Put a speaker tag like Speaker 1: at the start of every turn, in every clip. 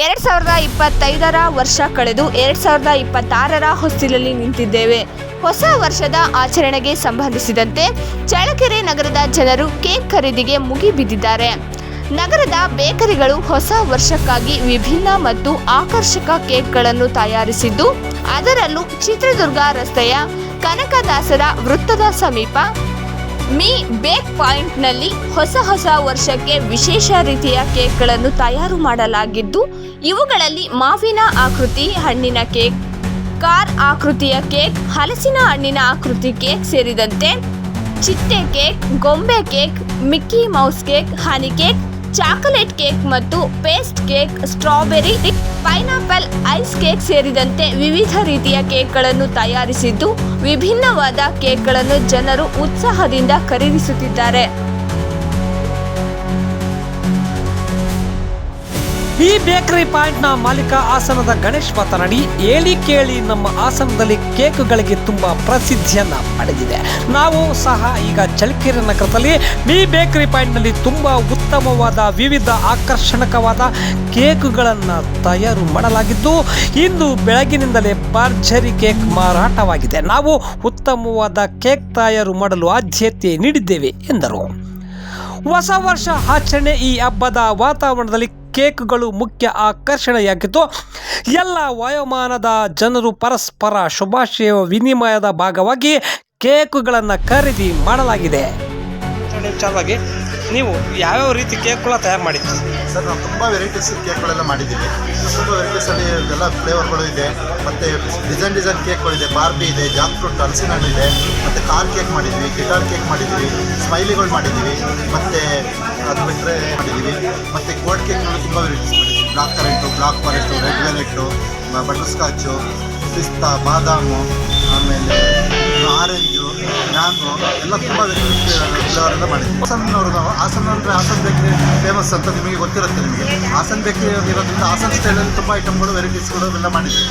Speaker 1: ಎರಡ್ ಸಾವಿರದ ಇಪ್ಪತ್ತೈದರ ವರ್ಷ ಕಳೆದು ಎರಡ್ ಸಾವಿರದ ಇಪ್ಪತ್ತಾರರ ಹೊಸ್ತಿಲಲ್ಲಿ ನಿಂತಿದ್ದೇವೆ. ಹೊಸ ವರ್ಷದ ಆಚರಣೆಗೆ ಸಂಬಂಧಿಸಿದಂತೆ ಚಳ್ಳಕೆರೆ ನಗರದ ಜನರು ಕೇಕ್ ಖರೀದಿಗೆ ಮುಗಿಬಿದ್ದಿದ್ದಾರೆ ನಗರದ ಬೇಕರಿಗಳು ಹೊಸ ವರ್ಷಕ್ಕಾಗಿ ವಿಭಿನ್ನ ಮತ್ತು ಆಕರ್ಷಕ ಕೇಕ್ಗಳನ್ನು ತಯಾರಿಸಿದ್ದು, ಅದರಲ್ಲೂ ಚಿತ್ರದುರ್ಗ ರಸ್ತೆಯ ಕನಕದಾಸರ ವೃತ್ತದ ಸಮೀಪ ಮೀ ಬೇಕ್ ಪಾಯಿಂಟ್ನಲ್ಲಿ ಹೊಸ ಹೊಸ ವರ್ಷಕ್ಕೆ ವಿಶೇಷ ರೀತಿಯ ಕೇಕ್ಗಳನ್ನು ತಯಾರು ಮಾಡಲಾಗಿದ್ದು, ಇವುಗಳಲ್ಲಿ ಮಾವಿನ ಆಕೃತಿ, ಹಣ್ಣಿನ ಕೇಕ್, ಕಾರ್ ಆಕೃತಿಯ ಕೇಕ್, ಹಲಸಿನ ಹಣ್ಣಿನ ಆಕೃತಿ ಕೇಕ್ ಸೇರಿದಂತೆ ಚಿಟ್ಟೆ ಕೇಕ್, ಗೊಂಬೆ cake, Mickey Mouse cake, honey cake chocolate cake ಮತ್ತು paste cake, strawberry, pineapple ice cake ಸೇರಿದಂತೆ ವಿವಿಧ ರೀತಿಯ ಕೇಕ್ಗಳನ್ನು ತಯಾರಿಸಿದ್ದು, ವಿಭಿನ್ನವಾದ ಕೇಕ್ಗಳನ್ನು ಜನರು ಉತ್ಸಾಹದಿಂದ ಖರೀದಿಸುತ್ತಿದ್ದಾರೆ.
Speaker 2: ಈ ಬೇಕರಿ ಪಾಯಿಂಟ್ನ ಮಾಲೀಕ ಹಾಸನದ ಗಣೇಶ್ ಮಾತನಾಡಿ, ಹೇಳಿ ಕೇಳಿ ನಮ್ಮ ಹಾಸನದಲ್ಲಿ ಕೇಕ್ಗಳಿಗೆ ತುಂಬಾ ಪ್ರಸಿದ್ಧಿಯನ್ನ ಪಡೆದಿದೆ. ನಾವು ಸಹ ಈಗ ಚಳ್ಳಕೆರೆ ನಗರದಲ್ಲಿ ಈ ಬೇಕರಿ ಪಾಯಿಂಟ್ನಲ್ಲಿ ತುಂಬಾ ಉತ್ತಮವಾದ, ವಿವಿಧ ಆಕರ್ಷಣಕವಾದ ಕೇಕ್ಗಳನ್ನು ತಯಾರು ಮಾಡಲಾಗಿದ್ದು, ಇಂದು ಬೆಳಗಿನಿಂದಲೇ ಭರ್ಜರಿ ಕೇಕ್ ಮಾರಾಟವಾಗಿದೆ. ನಾವು ಉತ್ತಮವಾದ ಕೇಕ್ ತಯಾರು ಮಾಡಲು ಆದ್ಯತೆ ನೀಡಿದ್ದೇವೆ, ಎಂದರು. ಹೊಸ ವರ್ಷ ಆಚರಣೆ ಈ ಹಬ್ಬದ ವಾತಾವರಣದಲ್ಲಿ ಕೇಕ್ಗಳು ಮುಖ್ಯ ಆಕರ್ಷಣೆಯಾಗಿದ್ದು ಎಲ್ಲ ವಾಯುಮಾನದ ಜನರು ಪರಸ್ಪರ ಶುಭಾಶಯ ವಿನಿಮಯದ ಭಾಗವಾಗಿ ಕೇಕುಗಳನ್ನು ಖರೀದಿ ಮಾಡಲಾಗಿದೆ. ವಿಚಾರವಾಗಿ ನೀವು ಯಾವ್ಯಾವ ರೀತಿ ಕೇಕ್ಗಳ ತಯಾರು ಮಾಡಿದ್ದೀರಿ?
Speaker 3: ಸರ್ ನಾವು ತುಂಬ ವೆರೈಟೀಸ್ ಕೇಕ್ಗಳೆಲ್ಲ ಮಾಡಿದ್ದೀವಿ. ತುಂಬ ವೆರೈಟೀಸಲ್ಲಿ ಎಲ್ಲ ಫ್ಲೇವರ್ಗಳು ಇದೆ ಮತ್ತು ಡಿಸೈನ್ ಡಿಸೈನ್ ಕೇಕ್ಗಳಿದೆ ಬಾರ್ಬಿ ಇದೆ ಜಾಕ್ ಫ್ರೂಟ್ ಹಲಸಿನ ಹಣ್ಣು ಇದೆ ಮತ್ತು ಕಾರ್ ಕೇಕ್ ಮಾಡಿದ್ವಿ ಗಿಟಾರ್ ಕೇಕ್ ಮಾಡಿದ್ವಿ ಸ್ಮೈಲಿಗಳು ಮಾಡಿದ್ದೀವಿ ಮತ್ತು ಅದು ಬಿಟ್ಟರೆ ಮಾಡಿದ್ದೀವಿ. ಮತ್ತು ಗೋಲ್ಡ್ ಕೇಕ್ನಲ್ಲಿ ತುಂಬ ವೆರೈಟೀಸ್ ಮಾಡಿದ್ದೀವಿ. Black currant black forest red velvet butterscotch ಪಿಸ್ತಾ, ಬಾದಾಮು, ಆಮೇಲೆ ಆರೆಂಜು ಮ್ಯಾಂಗೋ ಎಲ್ಲ ತುಂಬ ಮಾಡಿದ್ದೀವಿ ಹಾಸನ್ನವರು ನಾವು ಹಾಸನ ಅಂದರೆ ಹಾಸನ ಬೇಕರಿ ಫೇಮಸ್ ಅಂತ ನಿಮಗೆ ಗೊತ್ತಿರುತ್ತೆ ನಿಮಗೆ. ಹಾಸನ ಬೇಕರಿ ಇರೋದ್ರಿಂದ ಹಾಸನ ಸ್ಟೈಲಲ್ಲಿ ತುಂಬ ಐಟಮ್ಗಳು ವೆರೈಟೀಸ್ಗಳು ಎಲ್ಲ ಮಾಡಿದ್ದೀವಿ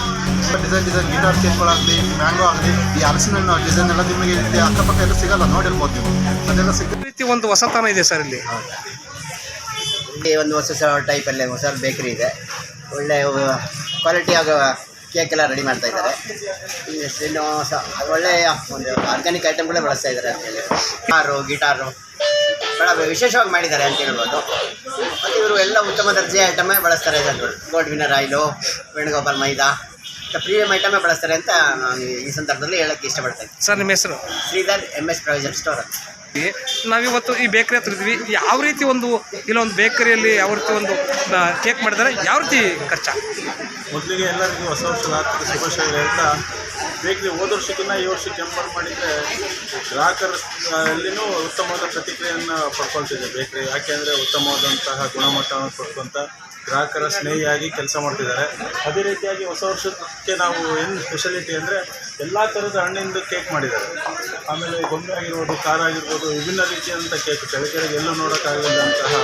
Speaker 3: ಡಿಸೈನ್ ಡಿಸೈನ್ ಗಿಟಾರ್ ಕೇಕ್ಗಳಾಗಲಿ ಮ್ಯಾಂಗೋ ಆಗಲಿ ಈ ಹಲಸಿನ ಹಣ್ಣು ಡಿಸೈನ್ ಎಲ್ಲ ನಿಮಗೆ ಇಲ್ಲಿ ಅಕ್ಕಪಕ್ಕ ಎಲ್ಲ ಸಿಗಲ್ಲ ನೋಡಿರ್ಬೋದು ನೀವು. ಅದೆಲ್ಲ ಸಿಗ
Speaker 2: ಈ ರೀತಿ ಒಂದು ಹೊಸತನ ಇದೆ ಸರ್ ಇಲ್ಲಿ?
Speaker 4: ಒಂದು ಹೊಸ ಟೈಪಲ್ಲೇ ಟೈಪಲ್ಲಿ ಹೊಸ ಬೇಕರಿ ಇದೆ. ಒಳ್ಳೆ ಕ್ವಾಲಿಟಿ ಆಗೋ ಕೇಕ್ ಎಲ್ಲ ರೆಡಿ ಮಾಡ್ತಾ ಇದ್ದಾರೆ. ಇನ್ನು ಒಳ್ಳೆಯ ಒಂದು ಆರ್ಗ್ಯಾನಿಕ್ ಐಟಮ್ಗಳೇ ಬಳಸ್ತಾ ಇದ್ದಾರೆ ಅಂತೇಳಿ ಗಿಟಾರು ಗಿಟಾರು ಭಾಳ ವಿಶೇಷವಾಗಿ ಮಾಡಿದ್ದಾರೆ ಅಂತ ಹೇಳ್ಬೋದು. ಮತ್ತು ಇವರು ಎಲ್ಲ ಉತ್ತಮ ದರ್ಜೆಯ ಐಟಮೇ ಬಳಸ್ತಾರೆ. ಇದ್ದಾರೆ gold winner oil Venugopal maida premium ಐಟಮೇ ಬಳಸ್ತಾರೆ ಅಂತ ನಾನು ಈ ಸಂದರ್ಭದಲ್ಲಿ ಹೇಳೋಕ್ಕೆ ಇಷ್ಟಪಡ್ತೇನೆ
Speaker 2: ಸರ್ ನಿಮ್ಮ ಹೆಸರು?
Speaker 4: Sridhar M S provision store ಅಂತ.
Speaker 2: ನಾವಿವತ್ತು ಈ ಬೇಕರಿ ಹತ್ರ ಇದ್ವಿ. ಯಾವ ರೀತಿ ಒಂದು ಇಲ್ಲೊಂದು ಬೇಕರಿಯಲ್ಲಿ ಯಾವ ರೀತಿ ಒಂದು ಕೇಕ್ ಮಾಡಿದರೆ ಯಾವ ರೀತಿ ಖರ್ಚಾ?
Speaker 5: ಮೊದಲಿಗೆ ಎಲ್ಲರಿಗೂ ಹೊಸ ವರ್ಷದ ಶುಭಾಶಯಗಳು ಹೇಳ್ತಾ ಬೇಕರಿ ಹೋದ ವರ್ಷಕ್ಕಿಂತ ಈ ವರ್ಷ ಕಂಪೇರ್ ಮಾಡಿದರೆ ಗ್ರಾಹಕರ ಅಲ್ಲಿನೂ ಉತ್ತಮವಾದ ಪ್ರತಿಕ್ರಿಯೆಯನ್ನು ಪಡ್ಕೊಳ್ತಿದೆ. ಬೇಕರಿ ಯಾಕೆಂದರೆ ಉತ್ತಮವಾದಂತಹ ಗುಣಮಟ್ಟವನ್ನು ಕೊಡ್ಕೊಂತ ಗ್ರಾಹಕರ ಸ್ನೇಹಿಯಾಗಿ ಕೆಲಸ ಮಾಡ್ತಿದ್ದಾರೆ. ಅದೇ ರೀತಿಯಾಗಿ ಹೊಸ ವರ್ಷಕ್ಕೆ ನಾವು ಏನು ಸ್ಪೆಷಾಲಿಟಿ ಅಂದರೆ ಎಲ್ಲ ಥರದ ಹಣ್ಣಿಂದ ಕೇಕ್ ಮಾಡಿದ್ದಾರೆ. ಆಮೇಲೆ ಗೊಂಬೆ ಆಗಿರ್ಬೋದು, ಕಾರ್ ಆಗಿರ್ಬೋದು, ವಿಭಿನ್ನ ರೀತಿಯಾದಂಥ ಕೇಕ್ ಚಳಿಕೆರೆಗೆ ಎಲ್ಲೂ ನೋಡೋಕ್ಕಾಗದಂತಹ